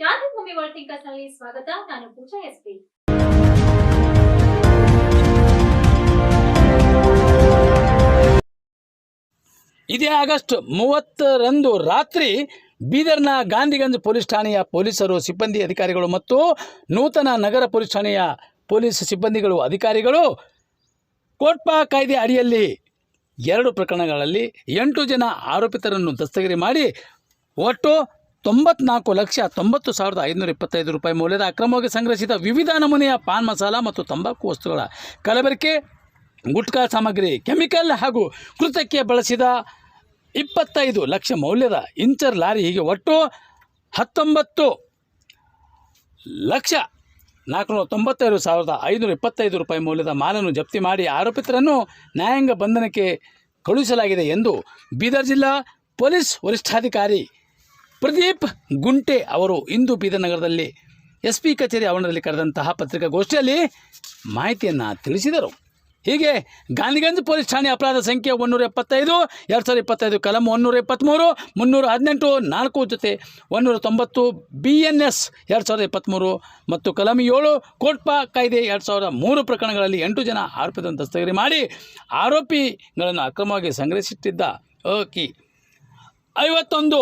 ಕ್ರಾಂತಿ ಭೂಮಿ ವರ್ಲ್ಡ್ನಲ್ಲಿ ಸ್ವಾಗತ. ನಾನು ಪೂಜಾ ಎಸ್ಪಿ ಇದೇ ಆಗಸ್ಟ್ ಮೂವತ್ತರಂದು ರಾತ್ರಿ ಬೀದರ್ನ ಗಾಂಧಿಗಂಜ್ ಪೊಲೀಸ್ ಠಾಣೆಯ ಪೊಲೀಸರು, ಸಿಬ್ಬಂದಿ ಅಧಿಕಾರಿಗಳು ಮತ್ತು ನೂತನ ನಗರ ಪೊಲೀಸ್ ಠಾಣೆಯ ಪೊಲೀಸ್ ಸಿಬ್ಬಂದಿಗಳು ಅಧಿಕಾರಿಗಳು ಕೋಟ್ಪಾ ಕಾಯ್ದೆ ಅಡಿಯಲ್ಲಿ ಎರಡು ಪ್ರಕರಣಗಳಲ್ಲಿ ಎಂಟು ಜನ ಆರೋಪಿತರನ್ನು ದಸ್ತಗಿರಿ ಮಾಡಿ ಒಟ್ಟು ತೊಂಬತ್ನಾಲ್ಕು ಲಕ್ಷ ತೊಂಬತ್ತು ಸಾವಿರದ ಐದುನೂರ ಇಪ್ಪತ್ತೈದು ರೂಪಾಯಿ ಮೌಲ್ಯದ ಅಕ್ರಮವಾಗಿ ಸಂಗ್ರಹಿಸಿದ ವಿವಿಧ ನಮೂನೆಯ ಪಾನ್ ಮಸಾಲ ಮತ್ತು ತಂಬಾಕು ವಸ್ತುಗಳ ಕಲಬೆರಕೆ, ಗುಟ್ಕಾ ಸಾಮಗ್ರಿ, ಕೆಮಿಕಲ್ ಹಾಗೂ ಕೃತಕ್ಕೆ ಬಳಸಿದ ಇಪ್ಪತ್ತೈದು ಲಕ್ಷ ಮೌಲ್ಯದ ಇಂಚರ್ ಲಾರಿ ಹೀಗೆ ಒಟ್ಟು ಹತ್ತೊಂಬತ್ತು ಲಕ್ಷ ನಾಲ್ಕುನೂರ ತೊಂಬತ್ತೈದು ಸಾವಿರದ ಐನೂರ ಇಪ್ಪತ್ತೈದು ರೂಪಾಯಿ ಮೌಲ್ಯದ ಮಾಲನ್ನು ಜಪ್ತಿ ಮಾಡಿ ಆರೋಪಿತರನ್ನು ನ್ಯಾಯಾಂಗ ಬಂಧನಕ್ಕೆ ಕಳುಹಿಸಲಾಗಿದೆ ಎಂದು ಬೀದರ್ ಜಿಲ್ಲಾ ಪೊಲೀಸ್ ವರಿಷ್ಠಾಧಿಕಾರಿ ಪ್ರದೀಪ್ ಗುಂಟೆ ಅವರು ಇಂದು ಬೀದರ್ನಗರದಲ್ಲಿ ಎಸ್ ಪಿ ಕಚೇರಿ ಆವರಣದಲ್ಲಿ ಕರೆದಂತಹ ಪತ್ರಿಕಾಗೋಷ್ಠಿಯಲ್ಲಿ ಮಾಹಿತಿಯನ್ನು ತಿಳಿಸಿದರು. ಹೀಗೆ ಗಾಂಧಿಗಂಜ್ ಪೊಲೀಸ್ ಠಾಣೆ ಅಪರಾಧ ಸಂಖ್ಯೆ ಒನ್ನೂರ ಎಪ್ಪತ್ತೈದು, ಎರಡು ಸಾವಿರದ ಇಪ್ಪತ್ತೈದು ಕಲಂ ಒನ್ನೂರ ಎಪ್ಪತ್ತ್ಮೂರು ಮುನ್ನೂರ ಹದಿನೆಂಟು, ನಾಲ್ಕು ಜೊತೆ ಒನ್ನೂರ ತೊಂಬತ್ತು ಬಿ ಎನ್ ಎಸ್ ಎರಡು ಸಾವಿರದ ಇಪ್ಪತ್ತ್ಮೂರು ಮತ್ತು ಕಲಂ ಏಳು ಕೋಟ್ಪಾ ಕಾಯ್ದೆ ಎರಡು ಸಾವಿರದ ಮೂರು ಪ್ರಕರಣಗಳಲ್ಲಿ ಎಂಟು ಜನ ಆರೋಪಿಗಳನ್ನು ದಸ್ತಗಿರಿ ಮಾಡಿ ಆರೋಪಿಗಳನ್ನು ಅಕ್ರಮವಾಗಿ ಸಂಗ್ರಹಿಸಿಟ್ಟಿದ್ದ ಓಕೆ ಐವತ್ತೊಂದು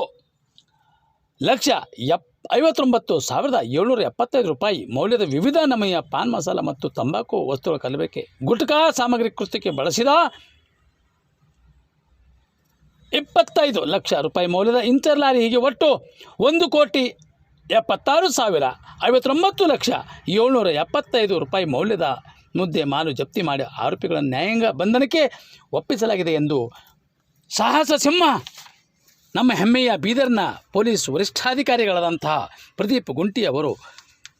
ಲಕ್ಷ ಎಪ್, ಐವತ್ತೊಂಬತ್ತು ಸಾವಿರದ ಏಳ್ನೂರ ಎಪ್ಪತ್ತೈದು ರೂಪಾಯಿ ಮೌಲ್ಯದ ವಿವಿಧ ನಮೂನೆಯ ಪಾನ್ ಮಸಾಲ ಮತ್ತು ತಂಬಾಕು ವಸ್ತುಗಳ ಕಲಬೇಕೆ. ಗುಟ್ಕಾ ಸಾಮಗ್ರಿ ಕೃತ್ಯಕ್ಕೆ ಬಳಸಿದ ಇಪ್ಪತ್ತೈದು ಲಕ್ಷ ರೂಪಾಯಿ ಮೌಲ್ಯದ ಇಂಚರ್ಲಾರಿ ಹೀಗೆ ಒಟ್ಟು ಒಂದು ಕೋಟಿ ಎಪ್ಪತ್ತಾರು ಸಾವಿರ ಐವತ್ತೊಂಬತ್ತು ಲಕ್ಷ ಏಳ್ನೂರ ಎಪ್ಪತ್ತೈದು ರೂಪಾಯಿ ಮೌಲ್ಯದ ಮುದ್ದೆ ಮಾಲು ಜಪ್ತಿ ಮಾಡಿ ಆರೋಪಿಗಳನ್ನು ನ್ಯಾಯಾಂಗ ಬಂಧನಕ್ಕೆ ಒಪ್ಪಿಸಲಾಗಿದೆ ಎಂದು ಸಾಹಸ ಸಿಂಹ ನಮ್ಮ ಹೆಮ್ಮೆಯ ಬೀದರ್ನ ಪೊಲೀಸ್ ವರಿಷ್ಠಾಧಿಕಾರಿಗಳಾದಂತಹ ಪ್ರದೀಪ್ ಗುಂಟಿ ಅವರು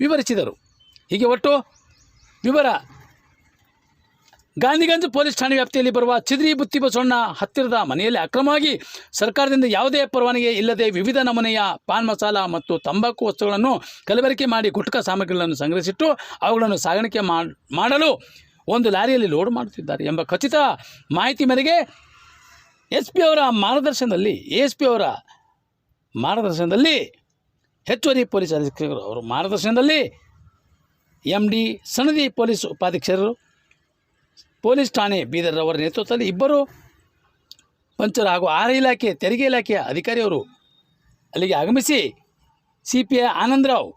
ವಿವರಿಸಿದರು. ಹೀಗೆ ಒಟ್ಟು ವಿವರ. ಗಾಂಧಿಗಂಜ್ ಪೊಲೀಸ್ ಠಾಣೆ ವ್ಯಾಪ್ತಿಯಲ್ಲಿ ಬರುವ ಚಿದ್ರಿ ಬುತ್ತಿ ಬಸವಣ್ಣ ಹತ್ತಿರದ ಮನೆಯಲ್ಲಿ ಅಕ್ರಮವಾಗಿ ಸರ್ಕಾರದಿಂದ ಯಾವುದೇ ಪರವಾನಗಿ ಇಲ್ಲದೆ ವಿವಿಧ ನಮೂನೆಯ ಪಾನ್ ಮಸಾಲ ಮತ್ತು ತಂಬಾಕು ವಸ್ತುಗಳನ್ನು ಕಲಬೆರಕೆ ಮಾಡಿ ಗುಟ್ಕಾ ಸಾಮಗ್ರಿಗಳನ್ನು ಸಂಗ್ರಹಿಸಿಟ್ಟು ಅವುಗಳನ್ನು ಸಾಗಾಣಿಕೆ ಮಾಡ್- ಮಾಡಲು ಒಂದು ಲಾರಿಯಲ್ಲಿ ಲೋಡ್ ಮಾಡುತ್ತಿದ್ದಾರೆ ಎಂಬ ಖಚಿತ ಮಾಹಿತಿ ಮೇರೆಗೆ ಎಸ್ ಪಿ ಅವರ ಮಾರ್ಗದರ್ಶನದಲ್ಲಿ ಎ ಎಸ್ ಪಿ ಅವರ ಮಾರ್ಗದರ್ಶನದಲ್ಲಿ ಹೆಚ್ಚುವರಿ ಪೊಲೀಸ್ ಅಧೀಕ್ಷಕರು, ಅವರ ಮಾರ್ಗದರ್ಶನದಲ್ಲಿ ಎಂ ಡಿ ಸಣದಿ ಪೊಲೀಸ್ ಉಪಾಧ್ಯಕ್ಷರು, ಪೊಲೀಸ್ ಠಾಣೆ ಬೀದರ್ ಅವರ ನೇತೃತ್ವದಲ್ಲಿ ಇಬ್ಬರು ಪಂಚರು ಹಾಗೂ ಆಹಾರ ಇಲಾಖೆ, ತೆರಿಗೆ ಇಲಾಖೆಯ ಅಧಿಕಾರಿಯವರು ಅಲ್ಲಿಗೆ ಆಗಮಿಸಿ C P I Anandrao,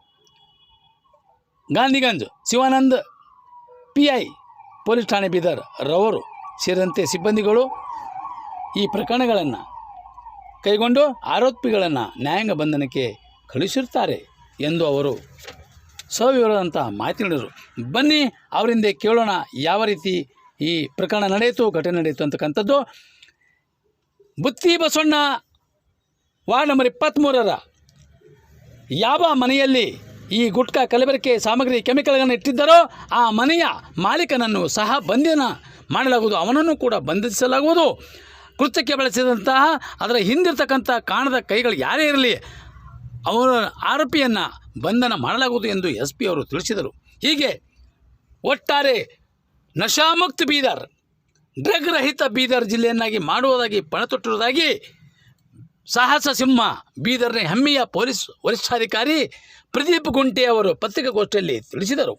Gandhiganj, Shivanand, P I, police ಠಾಣೆ ಬೀದರ್ ರವರು ಸೇರಿದಂತೆ ಸಿಬ್ಬಂದಿಗಳು ಈ ಪ್ರಕರಣಗಳನ್ನು ಕೈಗೊಂಡು ಆರೋಪಿಗಳನ್ನು ನ್ಯಾಯಾಂಗ ಬಂಧನಕ್ಕೆ ಕಳುಹಿಸಿರುತ್ತಾರೆ ಎಂದು ಅವರು ಸವಿವರದಂಥ ಮಾಹಿತಿ ನೀಡಿದರು. ಬನ್ನಿ ಅವರಿಂದ ಕೇಳೋಣ ಯಾವ ರೀತಿ ಈ ಪ್ರಕರಣ ನಡೆಯಿತು, ಘಟನೆ ನಡೆಯಿತು ಅಂತಕ್ಕಂಥದ್ದು. ಬುತ್ತಿ ಬಸವಣ್ಣ, ವಾರ್ಡ್ ನಂಬರ್ ಇಪ್ಪತ್ತ್ಮೂರರ ಯಾವ ಮನೆಯಲ್ಲಿ ಈ ಗುಟ್ಕಾ ಕಲಬೆರಕೆ ಸಾಮಗ್ರಿ ಕೆಮಿಕಲ್ಗಳನ್ನು ಇಟ್ಟಿದ್ದರೋ, ಆ ಮನೆಯ ಮಾಲೀಕನನ್ನು ಸಹ ಬಂಧನ ಮಾಡಲಾಗುವುದು, ಅವನನ್ನು ಕೂಡ ಬಂಧಿಸಲಾಗುವುದು. ಕೃತ್ಯಕ್ಕೆ ಬಳಸಿದಂತಹ ಅದರ ಹಿಂದಿರ್ತಕ್ಕಂಥ ಕಾಣದ ಕೈಗಳು ಯಾರೇ ಇರಲಿ, ಅವರ ಆರೋಪಿಯನ್ನು ಬಂಧನ ಮಾಡಲಾಗುವುದು ಎಂದು ಎಸ್ ಪಿ ಅವರು ತಿಳಿಸಿದರು. ಹೀಗೆ ಒಟ್ಟಾರೆ ನಶಾಮುಕ್ತ ಬೀದರ್, ಡ್ರಗ್ ರಹಿತ ಬೀದರ್ ಜಿಲ್ಲೆಯನ್ನಾಗಿ ಮಾಡುವುದಾಗಿ ಪಣತೊಟ್ಟಿರುವುದಾಗಿ ಸಾಹಸ ಸಿಂಹ ಬೀದರ್ನ ಹೆಮ್ಮೆಯ ಪೊಲೀಸ್ ವರಿಷ್ಠಾಧಿಕಾರಿ ಪ್ರದೀಪ್ ಗುಂಟೆ ಅವರು ಪತ್ರಿಕಾಗೋಷ್ಠಿಯಲ್ಲಿ ತಿಳಿಸಿದರು.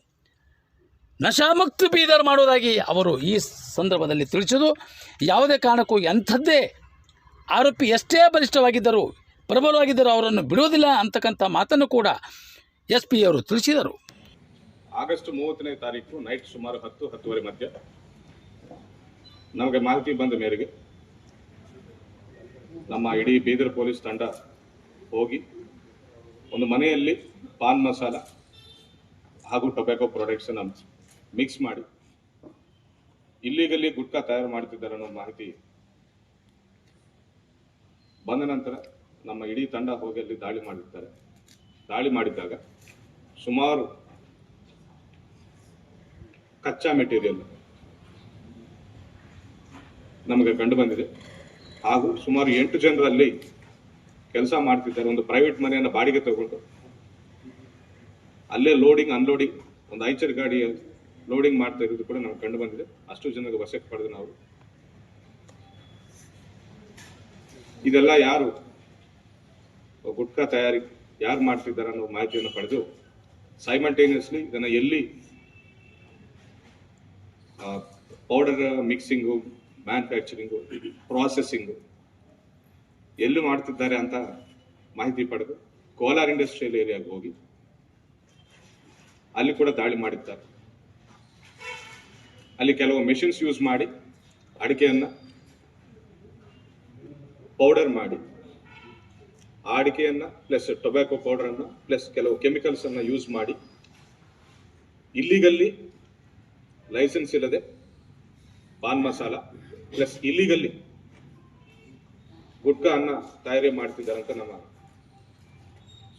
ನಶಾಮುಕ್ತ ಬೀದರ್ ಮಾಡುವುದಾಗಿ ಅವರು ಈ ಸಂದರ್ಭದಲ್ಲಿ ತಿಳಿಸಿದರು. ಯಾವುದೇ ಕಾರಣಕ್ಕೂ ಎಂಥದ್ದೇ ಆರೋಪಿ ಎಷ್ಟೇ ಬಲಿಷ್ಠವಾಗಿದ್ದರೂ ಪ್ರಬಲವಾಗಿದ್ದರೂ ಅವರನ್ನು ಬಿಡುವುದಿಲ್ಲ ಅಂತಕ್ಕಂಥ ಮಾತನ್ನು ಕೂಡ ಎಸ್ ಪಿ ಅವರು ತಿಳಿಸಿದರು. ಆಗಸ್ಟ್ ಮೂವತ್ತನೇ ತಾರೀಕು ನೈಟ್ ಸುಮಾರು ಹತ್ತು, ಹತ್ತುವರೆ ಮಧ್ಯ ನಮಗೆ ಮಾಹಿತಿ ಬಂದ ಮೇರೆಗೆ ನಮ್ಮ ಇಡೀ ಬೀದರ್ ಪೊಲೀಸ್ ತಂಡ ಹೋಗಿ ಒಂದು ಮನೆಯಲ್ಲಿ ಪಾನ್ ಮಸಾಲ ಹಾಗೂ ಟೊಬ್ಯಾಕೊ ಪ್ರಾಡಕ್ಟ್ಸನ್ನು ಮಿಕ್ಸ್ ಮಾಡಿ. ಇಲ್ಲಿಗಲ್ಲಿ ಗುಟ್ಕಾ ತಯಾರು ಮಾಡ್ತಿದ್ದಾರೆ ಅನ್ನೋ ಮಾಹಿತಿ ಬಂದ ನಂತರ ನಮ್ಮ ಇಡೀ ತಂಡ ಹೋಗಿ ಅಲ್ಲಿ ದಾಳಿ ಮಾಡಿರ್ತಾರೆ. ದಾಳಿ ಮಾಡಿದ್ದಾಗ ಸುಮಾರು ಕಚ್ಚಾ ಮೆಟೀರಿಯಲ್ ನಮಗೆ ಕಂಡು ಬಂದಿದೆ. ಹಾಗೂ ಸುಮಾರು ಎಂಟು ಜನರಲ್ಲಿ ಕೆಲಸ ಮಾಡ್ತಿದ್ದಾರೆ. ಒಂದು ಪ್ರೈವೇಟ್ ಮನೆಯನ್ನು ಬಾಡಿಗೆ ತಗೊಂಡು. ಅಲ್ಲೇ ಲೋಡಿಂಗ್ ಅನ್ಲೋಡಿಂಗ್ ಒಂದು ಐಚರ್ ಗಾಡಿ ಲೋಡಿಂಗ್ ಮಾಡ್ತಾ ಇರೋದು ಕೂಡ ನಮ್ಗೆ ಕಂಡು ಬಂದಿದೆ. ಅಷ್ಟು ಜನಕ್ಕೆ ವಶಕ್ಕೆ ಪಡೆದು ನಾವು ಇದೆಲ್ಲ ಯಾರು ಗುಟ್ಕಾ ತಯಾರಿ ಯಾರು ಮಾಡ್ತಿದ್ದಾರೆ ಅನ್ನೋ ಮಾಹಿತಿಯನ್ನು ಪಡೆದು ಸೈಮಲ್ಟೇನಿಯಸ್ಲಿ ಇದನ್ನು ಎಲ್ಲಿ ಪೌಡರ್ ಮಿಕ್ಸಿಂಗು ಮ್ಯಾನುಫ್ಯಾಕ್ಚರಿಂಗು ಪ್ರಾಸೆಸಿಂಗು ಎಲ್ಲಿ ಮಾಡ್ತಿದ್ದಾರೆ ಅಂತ ಮಾಹಿತಿ ಪಡೆದು ಕೋಲಾರ್ ಇಂಡಸ್ಟ್ರಿಯಲ್ ಏರಿಯಾಗೆ ಹೋಗಿ ಅಲ್ಲಿ ಕೂಡ ದಾಳಿ ಮಾಡಿದ್ದಾರೆ. ಅಲ್ಲಿ ಕೆಲವು ಮೆಷಿನ್ಸ್ ಯೂಸ್ ಮಾಡಿ, ಅಡಿಕೆಯನ್ನು ಪೌಡರ್ ಮಾಡಿ. ಆ ಅಡಿಕೆಯನ್ನು ಪ್ಲಸ್ ಟೊಬ್ಯಾಕೊ ಪೌಡರನ್ನು ಪ್ಲಸ್ ಕೆಲವು ಕೆಮಿಕಲ್ಸನ್ನು ಯೂಸ್ ಮಾಡಿ. ಇಲ್ಲಿಗಲ್ಲಿ ಲೈಸೆನ್ಸ್ ಇಲ್ಲದೆ ಪಾನ್ ಮಸಾಲ ಪ್ಲಸ್ ಇಲ್ಲಿಗಲ್ಲಿ ಗುಟ್ಕಾ ಅನ್ನ ತಯಾರಿ ಮಾಡ್ತಿದ್ದಾರೆ ಅಂತ ನಮ್ಮ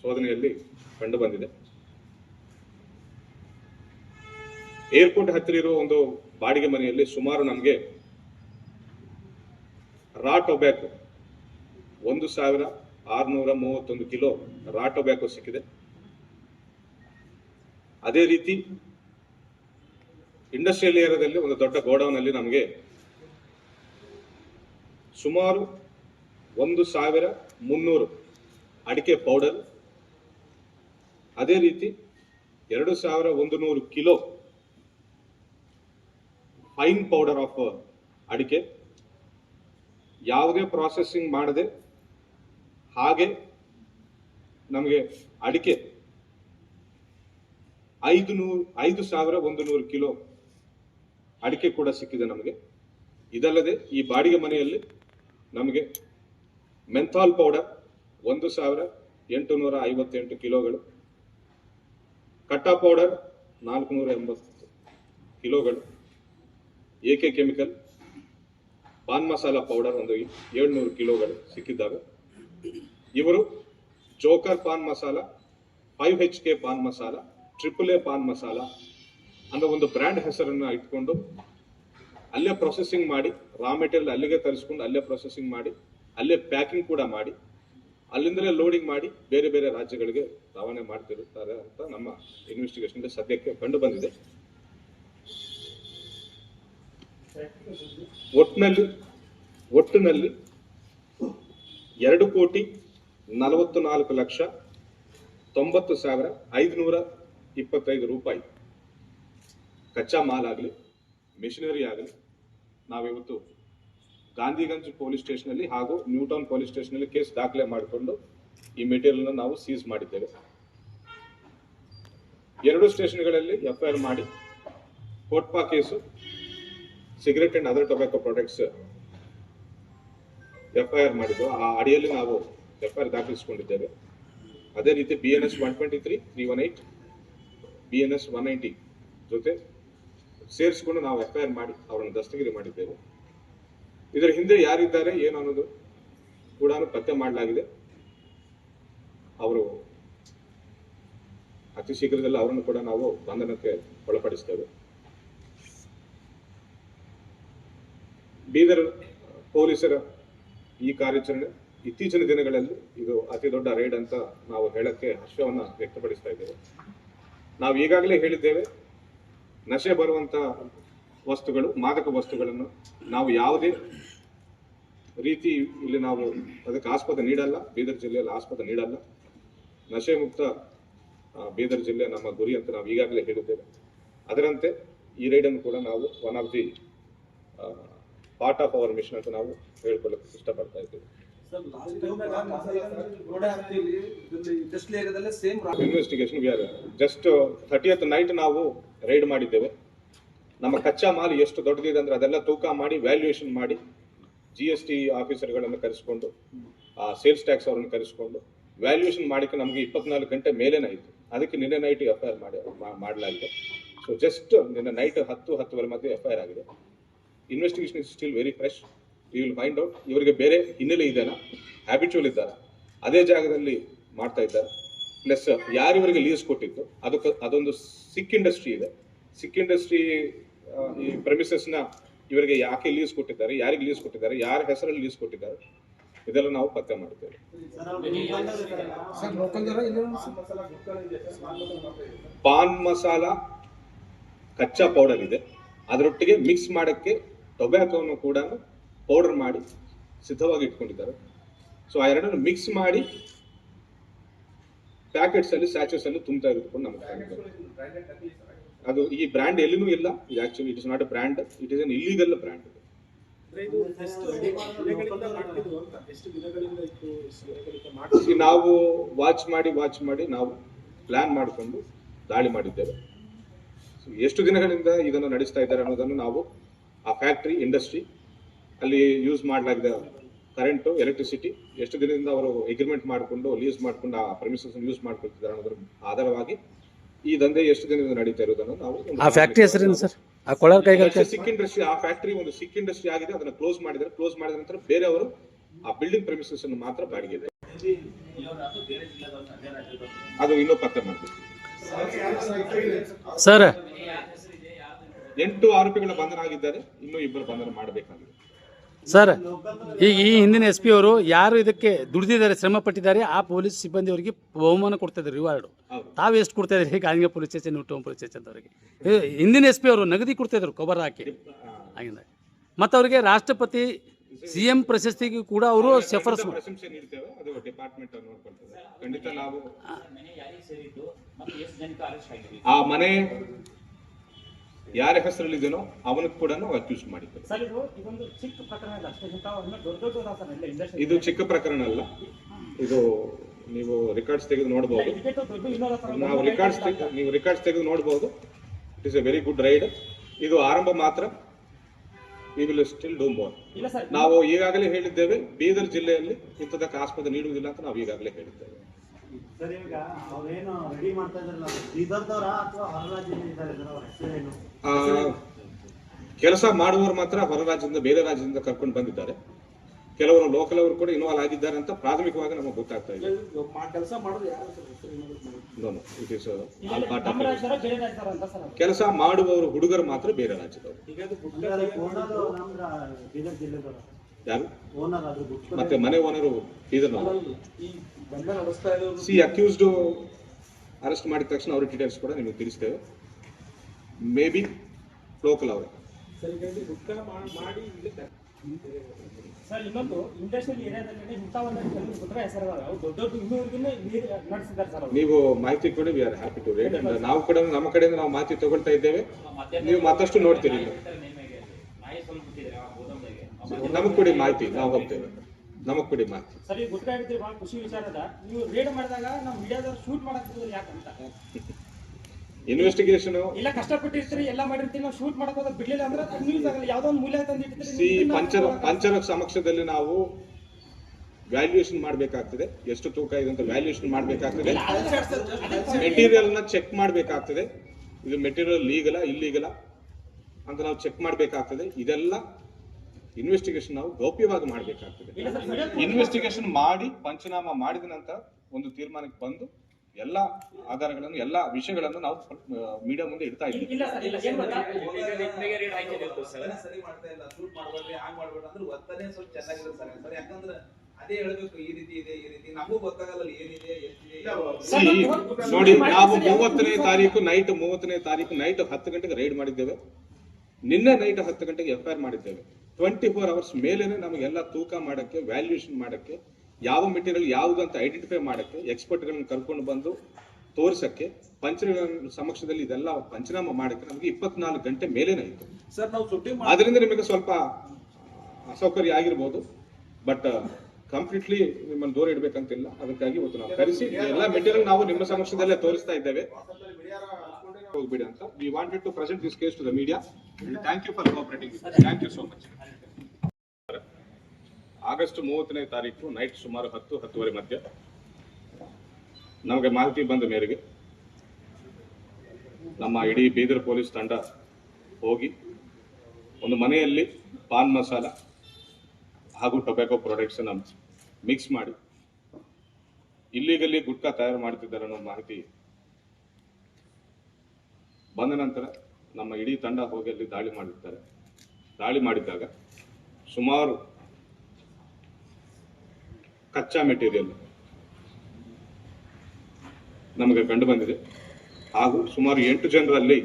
ಶೋಧನೆಯಲ್ಲಿ ಕಂಡು ಬಂದಿದೆ. ಏರ್ಪೋರ್ಟ್ ಹತ್ತಿರ ಇರುವ ಒಂದು ಬಾಡಿಗೆ ಮನೆಯಲ್ಲಿ ಸುಮಾರು ನಮಗೆ ರಾ ಟೊಬ್ಯಾಕೊ ಒಂದು ಸಾವಿರ ಆರುನೂರ ಮೂವತ್ತೊಂದು ಕಿಲೋ ರಾ ಟೊಬ್ಯಾಕೋ ಸಿಕ್ಕಿದೆ. ಅದೇ ರೀತಿ ಇಂಡಸ್ಟ್ರಿಯಲ್ ಏರಿಯಾದಲ್ಲಿ ಒಂದು ದೊಡ್ಡ ಗೋಡೌನ್ ಅಲ್ಲಿ ನಮಗೆ ಸುಮಾರು ಒಂದು ಸಾವಿರ ಮುನ್ನೂರು ಅಡಿಕೆ ಪೌಡರ್ ಅದೇ ರೀತಿ ಎರಡು ಸಾವಿರ ಒಂದು ನೂರು ಕಿಲೋ ಫೈನ್ ಪೌಡರ್ ಆಫ್ ಅಡಿಕೆ. ಯಾವುದೇ ಪ್ರಾಸೆಸಿಂಗ್ ಮಾಡದೆ, ಹಾಗೆ ನಮಗೆ ಅಡಿಕೆ ಐದು ನೂರು, ಐದು ಸಾವಿರ ಒಂದು ನೂರು ಕಿಲೋ ಅಡಿಕೆ ಕೂಡ ಸಿಕ್ಕಿದೆ ನಮಗೆ. ಇದಲ್ಲದೆ ಈ ಬಾಡಿಗೆ ಮನೆಯಲ್ಲಿ ನಮಗೆ ಮೆಂಥಾಲ್ ಪೌಡರ್ ಒಂದು ಸಾವಿರ ಎಂಟು ನೂರ ಐವತ್ತೆಂಟು ಕಿಲೋಗಳು, ಕಟ್ಟಾ ಪೌಡರ್ ನಾಲ್ಕುನೂರ ಎಂಬತ್ತು ಕಿಲೋಗಳು. A K chemical? Pan masala powder ಒಂದು ಏಳ್ನೂರು ಕಿಲೋಗಳು ಸಿಕ್ಕಿದ್ದಾವೆ. ಇವರು joker pan masala, five H K pan masala, triple A pan masala ಅನ್ನೋ ಒಂದು ಬ್ರ್ಯಾಂಡ್ ಹೆಸರನ್ನು ಇಟ್ಕೊಂಡು ಅಲ್ಲೇ ಪ್ರೊಸೆಸಿಂಗ್ ಮಾಡಿ ರಾ ಮೆಟೀರಿಯಲ್ ಅಲ್ಲಿಗೆ ತರಿಸ್ಕೊಂಡು ಅಲ್ಲೇ ಪ್ರೊಸೆಸಿಂಗ್ ಮಾಡಿ, ಅಲ್ಲೇ ಪ್ಯಾಕಿಂಗ್ ಕೂಡ ಮಾಡಿ, ಅಲ್ಲಿಂದಲೇ ಲೋಡಿಂಗ್ ಮಾಡಿ ಬೇರೆ ಬೇರೆ ರಾಜ್ಯಗಳಿಗೆ ರವಾನೆ ಮಾಡ್ತಿರುತ್ತಾರೆ ಅಂತ ನಮ್ಮ ಇನ್ವೆಸ್ಟಿಗೇಷನ್ ಸದ್ಯಕ್ಕೆ ಕಂಡು ಬಂದಿದೆ. ಒಟ್ಟಿನಲ್ಲಿ ಒಟ್ಟಿನಲ್ಲಿ ಎರಡು ಕೋಟಿ ನಲವತ್ತು ನಾಲ್ಕು ಲಕ್ಷ ತೊಂಬತ್ತು ಸಾವಿರ ಐದುನೂರ ಇಪ್ಪತ್ತೈದು ರೂಪಾಯಿ. ಕಚ್ಚಾ ಮಾಲ್ ಆಗಲಿ ಮಿಷನರಿ ಆಗಲಿ, ನಾವಿವತ್ತು ಗಾಂಧಿಗಂಜ್ ಪೊಲೀಸ್ ಸ್ಟೇಷನಲ್ಲಿ ಹಾಗೂ ನ್ಯೂಟೌನ್ ಪೊಲೀಸ್ ಸ್ಟೇಷನಲ್ಲಿ ಕೇಸ್ ದಾಖಲೆ ಮಾಡಿಕೊಂಡು ಈ ಮೆಟೀರಿಯಲ್ನ ನಾವು ಸೀಸ್ ಮಾಡಿದ್ದೇವೆ. ಎರಡು ಸ್ಟೇಷನ್ಗಳಲ್ಲಿ ಎಫ್ಐಆರ್ ಮಾಡಿ COTPA case cigarette and other tobacco products FIR ಮಾಡಿದ್ದು. ಆ ಅಡಿಯಲ್ಲಿ ನಾವು ಎಫ್ಐಆರ್ ದಾಖಲಿಸಿಕೊಂಡಿದ್ದೇವೆ. ಅದೇ ರೀತಿ B N S one twenty three three one eight B N S one ninety ಜೊತೆ ಸೇರಿಸಿಕೊಂಡು ನಾವು ಎಫ್ಐಆರ್ ಮಾಡಿ ಅವರನ್ನು ದಸ್ತಗಿರಿ ಮಾಡಿದ್ದೇವೆ. ಇದರ ಹಿಂದೆ ಯಾರಿದ್ದಾರೆ, ಏನು ಅನ್ನೋದು ಕೂಡ ಪತ್ತೆ ಮಾಡಲಾಗಿದೆ. ಅವರು ಅತಿ ಶೀಘ್ರದಲ್ಲಿ ಅವರನ್ನು ಕೂಡ ನಾವು ಬಂಧನಕ್ಕೆ ಒಳಪಡಿಸ್ತೇವೆ. ಬೀದರ್ ಪೊಲೀಸರ ಈ ಕಾರ್ಯಾಚರಣೆ ಇತ್ತೀಚಿನ ದಿನಗಳಲ್ಲಿ ಇದು ಅತಿ ದೊಡ್ಡ ರೈಡ್ ಅಂತ ನಾವು ಹೇಳಕ್ಕೆ ಹರ್ಷವನ್ನ ವ್ಯಕ್ತಪಡಿಸ್ತಾ ಇದ್ದೇವೆ. ನಾವು ಈಗಾಗಲೇ ಹೇಳಿದ್ದೇವೆ, ನಶೆ ಬರುವಂಥ ವಸ್ತುಗಳು, ಮಾದಕ ವಸ್ತುಗಳನ್ನು ನಾವು ಯಾವುದೇ ರೀತಿ ಇಲ್ಲಿ ನಾವು ಅದಕ್ಕೆ ಆಸ್ಪದ ನೀಡಲ್ಲ, ಬೀದರ್ ಜಿಲ್ಲೆಯಲ್ಲಿ ಆಸ್ಪದ ನೀಡಲ್ಲ. ನಶೆ ಮುಕ್ತ ಬೀದರ್ ಜಿಲ್ಲೆ ನಮ್ಮ ಗುರಿ ಅಂತ ನಾವು ಈಗಾಗಲೇ ಹೇಳಿದ್ದೇವೆ. ಅದರಂತೆ ಈ ರೈಡನ್ನು ಕೂಡ ನಾವು one of the part of our mission ಅಂತ ನಾವು ಹೇಳ್ಕೊಳ್ಳಕ್ಕೆ ಇಷ್ಟಪಡ್ತಾ ಇದ್ದೀವಿ. Investigation we are just thirtieth night ನಾವು ರೈಡ್ ಮಾಡಿದ್ದೇವೆ. ನಮ್ಮ ಕಚ್ಚಾ ಮಾಲ್ ಎಷ್ಟು ದೊಡ್ಡದಿದೆ ಅಂದ್ರೆ ಅದೆಲ್ಲ ತೂಕ ಮಾಡಿ ವ್ಯಾಲ್ಯೂಯೇಷನ್ ಮಾಡಿ ಜಿ ಎಸ್ ಟಿ ಆಫೀಸರ್ಗಳನ್ನು ಕರೆಸ್ಕೊಂಡು ಸೇಲ್ಸ್ ಟ್ಯಾಕ್ಸ್ ಅವರನ್ನು ಕರೆಸ್ಕೊಂಡು ವ್ಯಾಲ್ಯೂಯೇಷನ್ ಮಾಡಿಕ್ಕೆ ನಮಗೆ ಇಪ್ಪತ್ನಾಲ್ಕು ಗಂಟೆ ಮೇಲೇನೆ ಆಯಿತು. ಅದಕ್ಕೆ ನಿನ್ನೆ ನೈಟ್ ಎಫ್ ಐ ಆರ್ ಮಾಡಿ ಮಾಡಲಾಗಿದೆ. ಸೊ ಜಸ್ಟ್ ನಿನ್ನೆ ನೈಟ್ ಹತ್ತು ಹತ್ತುವರೆ ಮಧ್ಯೆ ಎಫ್ ಐ ಆರ್ ಆಗಿದೆ. Investigation is still very fresh you will find out ಇವರಿಗೆ ಬೇರೆ ಹಿನ್ನೆಲೆ ಇದೆಯಾ ಹ್ಯಾಬಿಚುವಲ್ ಇದ್ದಾರಾ. ಅದೇ ಜಾಗದಲ್ಲಿ ಮಾಡ್ತಾ ಇದ್ದಾರೆ. ಪ್ಲಸ್ ಯಾರು ಇವರಿಗೆ ಲೀಸ್ ಕೊಟ್ಟಿದ್ದು? ಅದಕ್ಕೆ ಅದೊಂದು ಸಿಕ್ ಇಂಡಸ್ಟ್ರಿ ಇದೆ. ಸಿಕ್ ಇಂಡಸ್ಟ್ರಿ ಈ ಪ್ರೆಮಿಸಸ್ನ ಇವರಿಗೆ ಯಾಕೆ ಲೀಸ್ ಕೊಟ್ಟಿದ್ದಾರೆ? ಯಾರಿಗೆ ಲೀಸ್ ಕೊಟ್ಟಿದ್ದಾರೆ? ಯಾರ ಹೆಸರಲ್ಲಿ ಲೀಸ್ ಕೊಟ್ಟಿದ್ದಾರೆ? ಇದೆಲ್ಲ ನಾವು ಪತ್ತೆ ಮಾಡ್ತೇವೆ. ಪಾನ್ ಮಸಾಲ ಕಚ್ಚಾ ಪೌಡರ್ ಇದೆ. ಅದರೊಟ್ಟಿಗೆ ಮಿಕ್ಸ್ ಮಾಡಕ್ಕೆ ಟೊಬ್ಯಾಕೋವನ್ನು ಕೂಡ ಪೌಡರ್ ಮಾಡಿ ಸಿದ್ಧವಾಗಿ ಇಟ್ಕೊಂಡಿದ್ದಾರೆ. ಸೊ ಆ ಎರಡನ್ನು ಮಿಕ್ಸ್ ಮಾಡಿ ಪ್ಯಾಕೆಟ್ಸ್ ಅಲ್ಲಿ ಸ್ಯಾಚಸ್ ಅಲ್ಲಿ ತುಂಬ್ತಾ ಇರೋದು ನಮ್ಮ ಅದು ಈ ಬ್ರ್ಯಾಂಡ್ ಎಲ್ಲಿನೂ ಇಲ್ಲ. Actually it is not a brand it is an illegal brand ನಾವು ವಾಚ್ ಮಾಡಿ ವಾಚ್ ಮಾಡಿ, ನಾವು ಪ್ಲಾನ್ ಮಾಡಿಕೊಂಡು ದಾಳಿ ಮಾಡಿದ್ದೇವೆ. ಎಷ್ಟು ದಿನಗಳಿಂದ ಇದನ್ನು ನಡೆಸ್ತಾ ಇದ್ದಾರೆ ಅನ್ನೋದನ್ನು ನಾವು ಆ ಫ್ಯಾಕ್ಟ್ರಿ ಇಂಡಸ್ಟ್ರಿ ಅಲ್ಲಿ ಯೂಸ್ ಮಾಡಲಾಗಿದ್ದ ಕರೆಂಟು ಎಲೆಕ್ಟ್ರಿಸಿಟಿ ಎಷ್ಟು ದಿನದಿಂದ ಅವರು ಎಗ್ರಿಮೆಂಟ್ ಮಾಡಿಕೊಂಡು ಲೀಸ್ ಮಾಡಿಕೊಂಡು ಆ ಪ್ರಮಿಸಸ್ ಯೂಸ್ ಮಾಡ್ಕೊಳ್ತಿದ್ದಾರೆ ಅನ್ನೋದ್ರ ಆಧಾರವಾಗಿ ಈ ದಂಧೆ ಎಷ್ಟು ದಿನದಿಂದ ನಡೀತಾ ಇರೋದನ್ನು ನಾವು ಆ ಫ್ಯಾಕ್ಟ್ರಿ ಹೆಸರೇನು ಸರ್? ಆ ಕೈಗಾರಿಕೆ ಸಿಕ್ ಇಂಡಸ್ಟ್ರಿ ಆ ಫ್ಯಾಕ್ಟರಿ ಒಂದು ಸಿಕ್ ಇಂಡಸ್ಟ್ರಿ ಆಗಿದೆ ಅದನ್ನ ಕ್ಲೋಸ್ ಮಾಡಿದ್ದಾರೆ. ಕ್ಲೋಸ್ ಮಾಡಿದ ನಂತರ ಬೇರೆಯವರು ಆ ಬಿಲ್ಡಿಂಗ್ ಪ್ರಮಿಸಸ್ ಅನ್ನು ಮಾತ್ರ ಬಾಡಿಗೆ ಇದೆ. ಅದು ಇನ್ನೂ ಪತ್ತೆ ಮಾಡಬೇಕು. ಸರ್ ಎಂಟು ಆರೋಪಿಗಳ ಬಂಧನ ಆಗಿದ್ದಾರೆ. ಇನ್ನು ಇಬ್ಬರು ಬಂಧನ ಮಾಡಬೇಕಾಗಿದೆ. ಸರ್ ಈಗ ಈ ಹಿಂದಿನ ಎಸ್ ಪಿ ಅವರು ಯಾರು ಇದಕ್ಕೆ ದುಡಿದಿದ್ದಾರೆ ಶ್ರಮ ಪಟ್ಟಿದ್ದಾರೆ ಆ ಪೊಲೀಸ್ ಸಿಬ್ಬಂದಿ ಅವರಿಗೆ ಬಹುಮಾನ ಕೊಡ್ತಾ ಇದ್ದಾರೆ ರಿವಾರ್ಡ್ ತಾವು ಎಷ್ಟು ಕೊಡ್ತಾ ಇದ್ರಿ ಗಾಂಧಿ ಪೊಲೀಸ್ ಸ್ಟೇಷನ್ ಟೋಮ್ ಪೊಲೀಸ್ ಸ್ಟೇಷನ್ ಅವರಿಗೆ ಹಿಂದಿನ ಎಸ್ ಪಿ ಅವರು ನಗದಿ ಕೊಡ್ತಾ ಇದ್ರು ಕೊಬ್ಬರ ಹಾಕಿ ಆಗಿಂದ ಮತ್ತು ಅವರಿಗೆ ರಾಷ್ಟ್ರಪತಿ ಸಿ ಎಂ ಪ್ರಶಸ್ತಿಗೂ ಕೂಡ ಅವರು ಸೆಫರ್ಸ್ ಖಂಡಿತ ಪ್ರಶಂಸೆ ಯಾರ ಹೆಸರಲ್ಲಿದೆನೋ ಅವನ ಕೂಡ ನಾವು ಅಕ್ಯೂಸ್ ಮಾಡಿದ್ದೇವೆ. ಸರ್ ಇದು ಇದೊಂದು ಚಿಕ್ಕ ಪ್ರಕರಣ ಅಲ್ಲ. ಇದು ನೀವು ರೆಕಾರ್ಡ್ಸ್ ತೆಗೆದು ನೋಡಬಹುದು ನಾವು ರೆಕಾರ್ಡ್ಸ್ ನೀವು ರೆಕಾರ್ಡ್ಸ್ ತೆಗೆದು ನೋಡಬಹುದು it is a very good raid ಇದು ಆರಂಭ ಮಾತ್ರ. We will still do more ನಾವು ಈಗಾಗಲೇ ಹೇಳಿದ್ದೇವೆ ಬೀದರ್ ಜಿಲ್ಲೆಯಲ್ಲಿ ಇಂಥದಕ್ಕೆ ಆಸ್ಪದ ನೀಡುವುದಿಲ್ಲ ಅಂತ ನಾವು ಈಗಾಗಲೇ ಹೇಳಿದ್ದೇವೆ. ಸರ್ ಇವಾಗ ಅವ್ರೇನು ರೆಡಿ ಮಾಡ್ತಾ ಇದ್ರಲ್ಲ ಬೀದರ್ದವರ ಅಥವಾ ಹೊರ ರಾಜ್ಯದಿಂದ ಇದ್ದಾರೆ ಅವ್ರ ಹೆಸರೇನು? ಕೆಲಸ ಮಾಡುವವರು ಮಾತ್ರ ಹೊರ ರಾಜ್ಯದಿಂದ ಬೇರೆ ರಾಜ್ಯದಿಂದ ಕರ್ಕೊಂಡು ಬಂದಿದ್ದಾರೆ. ಕೆಲವರು ಲೋಕಲ್ ಅವರು ಕೂಡ ಇನ್ವಾಲ್ವ್ ಆಗಿದ್ದಾರೆ ಅಂತ ಪ್ರಾಥಮಿಕವಾಗಿ ನಮಗೆ ಗೊತ್ತಾಗ್ತಾ ಇದೆ. ಕೆಲಸ ಮಾಡುವವರು ಹುಡುಗರು ಮಾತ್ರ ಬೇರೆ ರಾಜ್ಯದವರು. ಯಾರು? ಮತ್ತೆ ಮನೆ ಓನರು ಸಿ ಅಕ್ಯೂಸ್ಡ್ ಅರೆಸ್ಟ್ ಮಾಡಿದ ತಕ್ಷಣ ಅವ್ರ ಡೀಟೇಲ್ಸ್ ಕೂಡ ನಿಮಗೆ ತಿಳಿಸ್ತೇವೆ. ಮೇ ಬಿ ಲೋಕಲ್ ಅವರೇ ಸರ್ ಇನ್ನೊಂದು ಇಂಡಸ್ಟ್ರಿಯಲ್ ಏರಿಯಾದಲ್ಲಿ ಇಂಥವನ್ನ ಕೆಲವು ಪುತ್ರ ಹೆಸರದಾವ. ಅವು ದೊಡ್ಡ ದೊಡ್ಡ ಇನ್ನೂವರೆಗೂ ನೀರು ನಡೆಸಿದ್ದಾರೆ ಸರ್ ಅವರು. ನೀವು ಮಾಹಿತಿ ಕೊಡಿ we are happy to raid and ನಾವು ಕೂಡ ನಮ್ಮ ಕಡೆಯಿಂದ ನಾವು ಮಾಹಿತಿ ತಗೊಳ್ತಾ ಇದ್ದೇವೆ. ನೀವು ಮತ್ತಷ್ಟು ನೋಡ್ತೀರಿ ನಮಗ್ ಕೊಡಿ ಮಾಹಿತಿ ನಾವು ಹೋಗ್ತೇವೆ. ನಮಗ್ ಕೊಡಿ ಮಾಹಿತಿ. ಸರ್ ಗುಟ್ಕಾ ಹಿಡಿದ್ರಿ ಭಾಳ ಖುಷಿ ವಿಚಾರದ ಅದ. ನೀವು ರೇಡ್ ಮಾಡಿದಾಗ ನಾವು ಮೀಡಿಯಾದವ್ರು ಶೂಟ್ ಮಾಡಕ್ ಬಿಡೋದು ಯಾಕಂತ? ಇನ್ವೆಸ್ಟಿಗೇಷನ್ ಇಲ್ಲ ಕಷ್ಟಪಟ್ಟಿರ್ತೀರಿ ಎಲ್ಲ ಮಾಡಿರ್ತೀರಿ ನಾವು ಶೂಟ್ ಮಾಡಕ್ ಹೋದಾಗ ಬಿಡ್ಲಿಲ್ಲ ಅಂದ್ರೆ ನ್ಯೂಸ್ ಆಗಲ್ಲ. ಯಾವ್ದೋ ಒಂದು ಮೂಲೆ ಸಿ ಪಂಚರ ಪಂಚರ ಸಮಕ್ಷದಲ್ಲಿ ನಾವು ವ್ಯಾಲ್ಯೂಯೇಷನ್ ಮಾಡಬೇಕಾಗ್ತದೆ. ಎಷ್ಟು ತೂಕ ಇದೆ ಅಂತ ವ್ಯಾಲ್ಯೂಯೇಷನ್ ಮಾಡಬೇಕಾಗ್ತದೆ. ಮೆಟೀರಿಯಲ್ನ ಚೆಕ್ ಮಾಡಬೇಕಾಗ್ತದೆ. ಇದು ಮೆಟೀರಿಯಲ್ ಲೀಗಲ ಇಲ್ಲೀಗಲ ಅಂತ ನಾವು ಚೆಕ್ ಮಾಡಬೇಕಾಗ್ತದೆ. ಇದೆಲ್ಲ ಇನ್ವೆಸ್ಟಿಗೇಷನ್ ನಾವು ಗೌಪ್ಯವಾಗಿ ಮಾಡಬೇಕಾಗ್ತದೆ. ಇನ್ವೆಸ್ಟಿಗೇಷನ್ ಮಾಡಿ ಪಂಚನಾಮ ಮಾಡಿದ ನಂತರ ಒಂದು ತೀರ್ಮಾನಕ್ಕೆ ಬಂದು ಎಲ್ಲ ಆಧಾರಗಳನ್ನು ಎಲ್ಲ ವಿಷಯಗಳನ್ನು ನಾವು ಮೀಡಿಯಾ ಮುಂದೆ ಇಡ್ತಾ ಇದ್ದೀವಿ. ಇಲ್ಲ ಸರ್ ಇಲ್ಲ. ಏನ್ ಗೊತ್ತಾ? ಅದನ್ನ ಸರಿ? ಮಾಡ್ತಾ ಇಲ್ಲ. ಶೂಟ್ ಮಾಡ್ಬೇಡ್ರಿ ಹಂಗ್ ಮಾಡ್ಬೇಡ್ರಿ ಅಂದ್ರೆ ಒತ್ತನೆ ಸ್ವಲ್ಪ ಚೆನ್ನಾಗಿದೆ ಸರ್. ಸರ್ ಯಾಕಂದ್ರೆ ಅದೇ ಹೇಳ್ಬೇಕು ಈ ರೀತಿ ಇದೆ ಈ ರೀತಿ. ನಮಗೂ ಗೊತ್ತಾಗಲ್ಲ ಏನಿದೆ ಎಷ್ಟಿದೆ See, ನೋಡಿ ನಾವು ಮೂವತ್ತನೇ ತಾರೀಕು ನೈಟ್ ಮೂವತ್ತನೇ ತಾರೀಕು ನೈಟ್ ಹತ್ತು ಗಂಟೆಗೆ ರೈಡ್ ಮಾಡಿದ್ದೇವೆ. ನಿನ್ನೆ ನೈಟ್ ಹತ್ತು ಗಂಟೆಗೆ ಎಫ್ ಐ ಆರ್ ಮಾಡಿದ್ದೇವೆ. ಟ್ವೆಂಟಿ ಫೋರ್ ಅವರ್ಸ್ ಮೇಲೇನೆ ನಮಗೆಲ್ಲ ತೂಕ ಮಾಡಕ್ಕೆ ವ್ಯಾಲ್ಯೂಯೇಷನ್ ಮಾಡಕ್ಕೆ ಯಾವ ಮೆಟೀರಿಯಲ್ ಯಾವುದು ಅಂತ ಐಡೆಂಟಿಫೈ ಮಾಡಕ್ಕೆ ಎಕ್ಸ್ಪರ್ಟ್ಗಳನ್ನ ಕರ್ಕೊಂಡು ಬಂದು ತೋರಿಸಕ್ಕೆ ಪಂಚಗಳ ಸಮಕ್ಷದಲ್ಲಿ ಇದೆಲ್ಲ ಪಂಚನಾಮ ಮಾಡಕ್ಕೆ ನಮಗೆ ಇಪ್ಪತ್ನಾಲ್ಕು ಗಂಟೆ ಮೇಲೇನೆ ಸರ್ ನಾವು ಸುದ್ದಿ ಅದರಿಂದ ನಿಮಗೆ ಸ್ವಲ್ಪ ಅಸೌಕರ್ಯ ಆಗಿರ್ಬೋದು. ಬಟ್ ಕಂಪ್ಲೀಟ್ಲಿ ನಿಮ್ಮನ್ನು ದೂರ ಇಡಬೇಕಂತಿಲ್ಲ. ಅದಕ್ಕಾಗಿ ಇವತ್ತು ನಾವು ಕರೆಸಿ ಎಲ್ಲ ಮೆಟೀರಿಯಲ್ ನಾವು ನಿಮ್ಮ ಸಮಕ್ಷದಲ್ಲೇ ತೋರಿಸ್ತಾ ಇದ್ದೇವೆ. ಹೋಗ್ಬಿಡಿ ಅಂತ. We wanted to present this case to the media thank you for cooperating thank you so much August ಮೂವತ್ತನೇ ತಾರೀಕು ನೈಟ್ ಸುಮಾರು ಹತ್ತು, ಹತ್ತುವರೆ ಮಧ್ಯ. ನಮಗೆ ಮಾಹಿತಿ ಬಂದ ಮೇರೆಗೆ ನಮ್ಮ ಇಡೀ ಬೀದರ್ ಪೊಲೀಸ್ ತಂಡ ಹೋಗಿ ಒಂದು ಮನೆಯಲ್ಲಿ ಪಾನ್ ಮಸಾಲ ಹಾಗೂ ಟೊಬ್ಯಾಕೋ ಪ್ರಾಡಕ್ಟ್ಸ್ ಅನ್ನ ಮಿಕ್ಸ್ ಮಾಡಿ ಇಲ್ಲಿಗಲ್ಲಿ ಗುಟ್ಕಾ ತಯಾರು ಮಾಡ್ತಿದ್ದಾರೆ ಅನ್ನೋ ಮಾಹಿತಿ ಬಂದ ನಂತರ ನಮ್ಮ ಇಡೀ ತಂಡ ಹೋಗಿ ಅಲ್ಲಿ ದಾಳಿ ಮಾಡಿರ್ತಾರೆ. ದಾಳಿ ಮಾಡಿದ್ದಾಗ ಸುಮಾರು ಕಚ್ಚಾ ಮೆಟೀರಿಯಲ್ ನಮಗೆ ಕಂಡು ಬಂದಿದೆ. ಹಾಗೂ ಸುಮಾರು ಎಂಟು ಜನರಲ್ಲಿ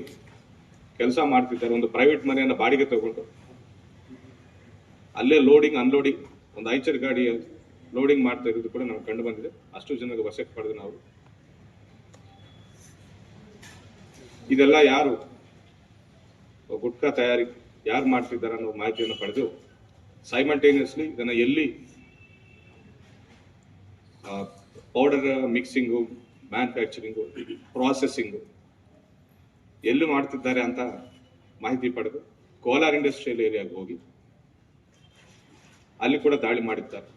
ಕೆಲಸ ಮಾಡ್ತಿದ್ದಾರೆ. ಒಂದು ಪ್ರೈವೇಟ್ ಮನೆಯನ್ನು ಬಾಡಿಗೆ ತಗೊಂಡು. ಅಲ್ಲೇ ಲೋಡಿಂಗ್ ಅನ್ಲೋಡಿಂಗ್ ಒಂದು ಐಚರ್ ಗಾಡಿ ಲೋಡಿಂಗ್ ಮಾಡ್ತಾ ಇರೋದು ಕೂಡ ನಮ್ಗೆ ಕಂಡು ಬಂದಿದೆ. ಅಷ್ಟು ಜನಕ್ಕೆ ವಶಕ್ಕೆ ಪಡೆದು ನಾವು. ಇದೆಲ್ಲ ಯಾರು? ಗುಟ್ಕಾ ತಯಾರಿ ಯಾರು ಮಾಡ್ತಿದ್ದಾರೆ ಅನ್ನೋ ಮಾಹಿತಿಯನ್ನು ಪಡೆದು ಸೈಮಲ್ಟೇನಿಯಸ್ಲಿ ಇದನ್ನು ಎಲ್ಲಿ ಪೌಡರ್ ಮಿಕ್ಸಿಂಗು ಮ್ಯಾನುಫ್ಯಾಕ್ಚರಿಂಗು ಪ್ರಾಸೆಸಿಂಗು ಎಲ್ಲಿ ಮಾಡ್ತಿದ್ದಾರೆ ಅಂತ ಮಾಹಿತಿ ಪಡೆದು ಕೋಲಾರ್ ಇಂಡಸ್ಟ್ರಿಯಲ್ ಏರಿಯಾಗೆ ಹೋಗಿ. ಅಲ್ಲಿ ಕೂಡ ದಾಳಿ ಮಾಡಿದ್ದಾರೆ.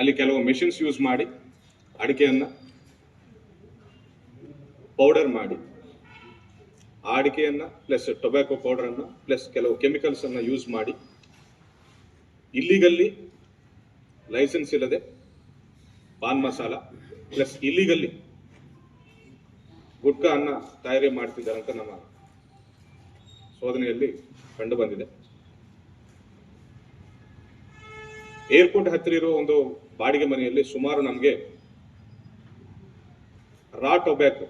ಅಲ್ಲಿ ಕೆಲವು ಮೆಷಿನ್ಸ್ ಯೂಸ್ ಮಾಡಿ, ಅಡಿಕೆಯನ್ನು ಪೌಡರ್ ಮಾಡಿ ಆ ಅಡಿಕೆಯನ್ನು ಪ್ಲಸ್ ಟೊಬ್ಯಾಕೊ ಪೌಡರ್ ಅನ್ನ ಪ್ಲಸ್ ಕೆಲವು ಕೆಮಿಕಲ್ಸ್ ಅನ್ನ ಯೂಸ್ ಮಾಡಿ ಇಲ್ಲಿಗಲ್ಲಿ ಲೈಸೆನ್ಸ್ ಇಲ್ಲದೆ ಪಾನ್ ಮಸಾಲ ಪ್ಲಸ್ ಇಲ್ಲಿಗಲ್ಲಿ ಗುಟ್ಕಾ ಅನ್ನ ತಯಾರಿ ಮಾಡ್ತಿದ್ದಾರೆ ಅಂತ ನಮ್ಮ ಶೋಧನೆಯಲ್ಲಿ ಕಂಡು ಬಂದಿದೆ. ಏರ್ಪೋರ್ಟ್ ಹತ್ತಿರ ಇರುವ ಒಂದು ಬಾಡಿಗೆ ಮನೆಯಲ್ಲಿ ಸುಮಾರು ನಮಗೆ ರಾ ಟೊಬ್ಯಾಕೋ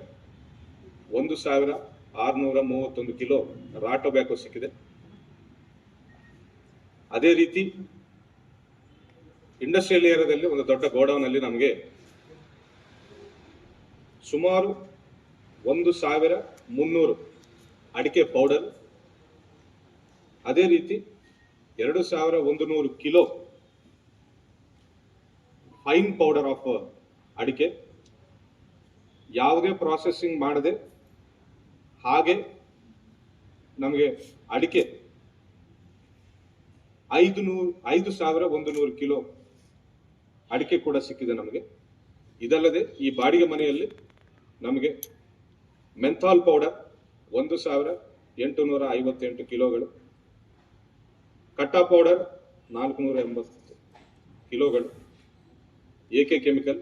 ಒಂದು ಸಾವಿರ ಆರುನೂರ ಮೂವತ್ತೊಂದು ಕಿಲೋ ರಾ ಟೊಬ್ಯಾಕೋ ಸಿಕ್ಕಿದೆ. ಅದೇ ರೀತಿ ಇಂಡಸ್ಟ್ರಿಯಲ್ ಏರಿಯಾದಲ್ಲಿ ಒಂದು ದೊಡ್ಡ ಗೋಡೌನ್ ಅಲ್ಲಿ ನಮಗೆ ಸುಮಾರು ಒಂದು ಸಾವಿರ ಮುನ್ನೂರು ಅಡಿಕೆ ಪೌಡರ್ ಅದೇ ರೀತಿ ಎರಡು ಸಾವಿರ ಒಂದು ನೂರು ಕಿಲೋ ಫೈನ್ ಪೌಡರ್ ಆಫ್ ಅಡಿಕೆ. ಯಾವುದೇ ಪ್ರಾಸೆಸಿಂಗ್ ಮಾಡದೆ ಹಾಗೆ ನಮಗೆ ಅಡಿಕೆ ಐದು ನೂರು ಐದು ಸಾವಿರ ಒಂದು ನೂರು ಕಿಲೋ ಅಡಿಕೆ ಕೂಡ ಸಿಕ್ಕಿದೆ ನಮಗೆ. ಇದಲ್ಲದೆ ಈ ಬಾಡಿಗೆ ಮನೆಯಲ್ಲಿ ನಮಗೆ ಮೆಂಥಾಲ್ ಪೌಡರ್ ಒಂದು ಸಾವಿರ ಎಂಟು ನೂರ ಐವತ್ತೆಂಟು ಕಿಲೋಗಳು, ಕಟ್ಟಾ ಪೌಡರ್ ನಾಲ್ಕುನೂರ ಎಂಬತ್ತು ಕಿಲೋಗಳು A K chemical,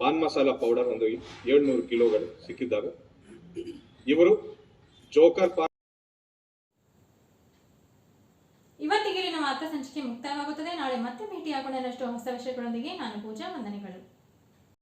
pan masala powder ಒಂದು ಏಳ್ನೂರು ಕಿಲೋಗಳು ಸಿಕ್ಕಿದ್ದಾವೆ. ಇವರು ಜೋಕರ್ ಪಾನ್ ಮುಕ್ತಾಯವಾಗುತ್ತದೆ. ನಾಳೆ ಮತ್ತೆ ಭೇಟಿಯಾಗೋಣಷ್ಟು ಹೊಸ ವಿಷಯಗಳೊಂದಿಗೆ ನಾನು ಪೂಜಾ ವಂದನೆಗಳು.